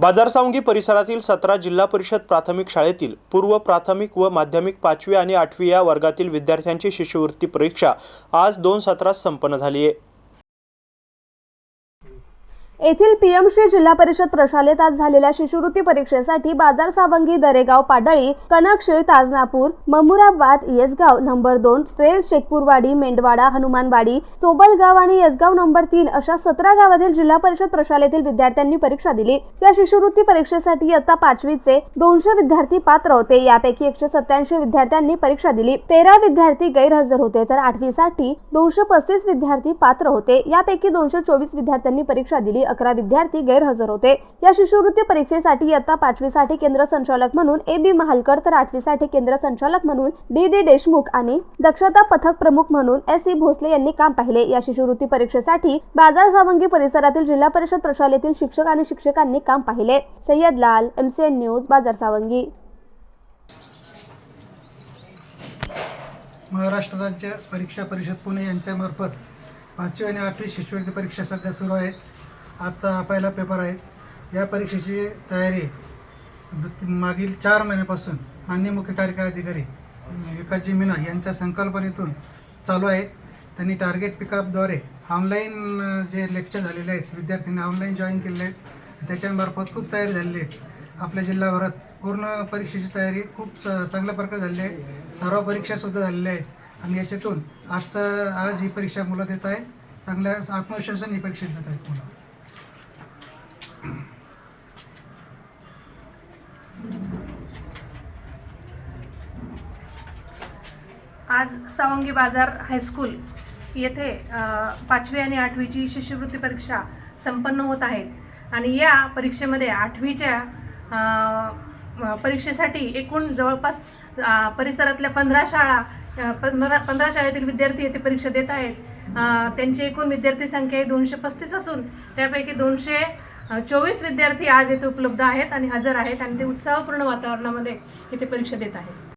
बाजारसावंगी परिसरातील सतरा जिल्हा परिषद प्राथमिक शाळेतील पूर्व प्राथमिक व माध्यमिक पाचवी आणि आठवी या वर्गातील विद्यार्थ्यांची शिष्यवृत्ती परीक्षा आज दोन सत्रात संपन्न झाली आहे. येथील पीएमश्री जिल्हा परिषद प्रशालेत आज झालेल्या शिष्यवृत्ती परीक्षेसाठी बाजार सावंगी दरेगाव पाडळी कनकशिळ ताजनापूर ममुराबाद येसगाव नंबर दोन ट्रेल शेखपूरवाडी मेंढवाडा हनुमानवाडी सोबलगाव आणि येसगाव नंबर तीन अशा सतरा गावातील जिल्हा परिषद प्रशालेतील विद्यार्थ्यांनी परीक्षा दिली. या शिष्यवृत्ती परीक्षेसाठी इयत्ता पाचवीचे दोनशे विद्यार्थी पात्र होते. यापैकी एकशे सत्याऐंशी विद्यार्थ्यांनी परीक्षा दिली. तेरा विद्यार्थी गैरहजर होते तर आठवीसाठी दोनशे पस्तीस विद्यार्थी पात्र होते. यापैकी दोनशे चोवीस विद्यार्थ्यांनी परीक्षा दिली. अकरा विद्यार्थी गैरहजर होते. या शिष्यवृत्ती परीक्षेसाठी इयत्ता पाचवीसाठी केंद्र संचालक म्हणून ए बी महालकर तर आठवीसाठी केंद्र संचालक म्हणून डी डी देशमुख आणि दक्षता पथक प्रमुख म्हणून एस सी भोसले यांनी काम पाहिले. या शिष्यवृत्ती परीक्षेसाठी बाजार सावंगी परिसरातील जिल्हा परिषद प्रशालेतील शिक्षक आणि शिक्षकांनी काम पाहिले. सय्यद लाल एमसीएन न्यूज बाजार सावंगी. महाराष्ट्र राज्य परीक्षा परिषद पुणे यांच्यामार्फत पाचवी आणि आठवी शिष्यवृत्ती परीक्षा सध्या सुरू आहेत आजचा हा पहिला पेपर आहे. या परीक्षेची तयारी मागील चार महिन्यापासून माननीय मुख्य कार्यकारी अधिकारी विकासजी मीना यांच्या संकल्पनेतून चालू आहेत त्यांनी टार्गेट पिकअपद्वारे ऑनलाईन जे लेक्चर झालेले आहेत विद्यार्थ्यांनी ऑनलाईन जॉईन केलेले आहेत. त्याच्यामार्फत खूप तयारी झालेली आहे. आपल्या जिल्हाभरात पूर्ण परीक्षेची तयारी खूप च- चांगल्या प्रकारे झालेली आहे. सर्व परीक्षासुद्धा झालेल्या आहेत. आणि याच्यातून आजचा आज ही परीक्षा मुलं देत आहेत. चांगल्या आत्मविश्वासाने ही परीक्षा देत आहेत मुलं. आज सावंगी बाजार हायस्कूल येथे पाचवी आणि आठवीची शिष्यवृत्ती परीक्षा संपन्न होत आहेत. आणि या परीक्षेमध्ये आठवीच्या परीक्षेसाठी एकूण जवळपास परिसरातल्या पंधरा शाळा पंधरा पंधरा शाळेतील विद्यार्थी येथे परीक्षा देत आहेत. त्यांची एकूण विद्यार्थी संख्या ही दोनशे पस्तीस असून त्यापैकी दोनशे चोवीस विद्यार्थी आज येथे उपलब्ध आहेत आणि हजर आहेत आणि ते उत्साहपूर्ण वातावरणामध्ये इथे परीक्षा देत आहेत.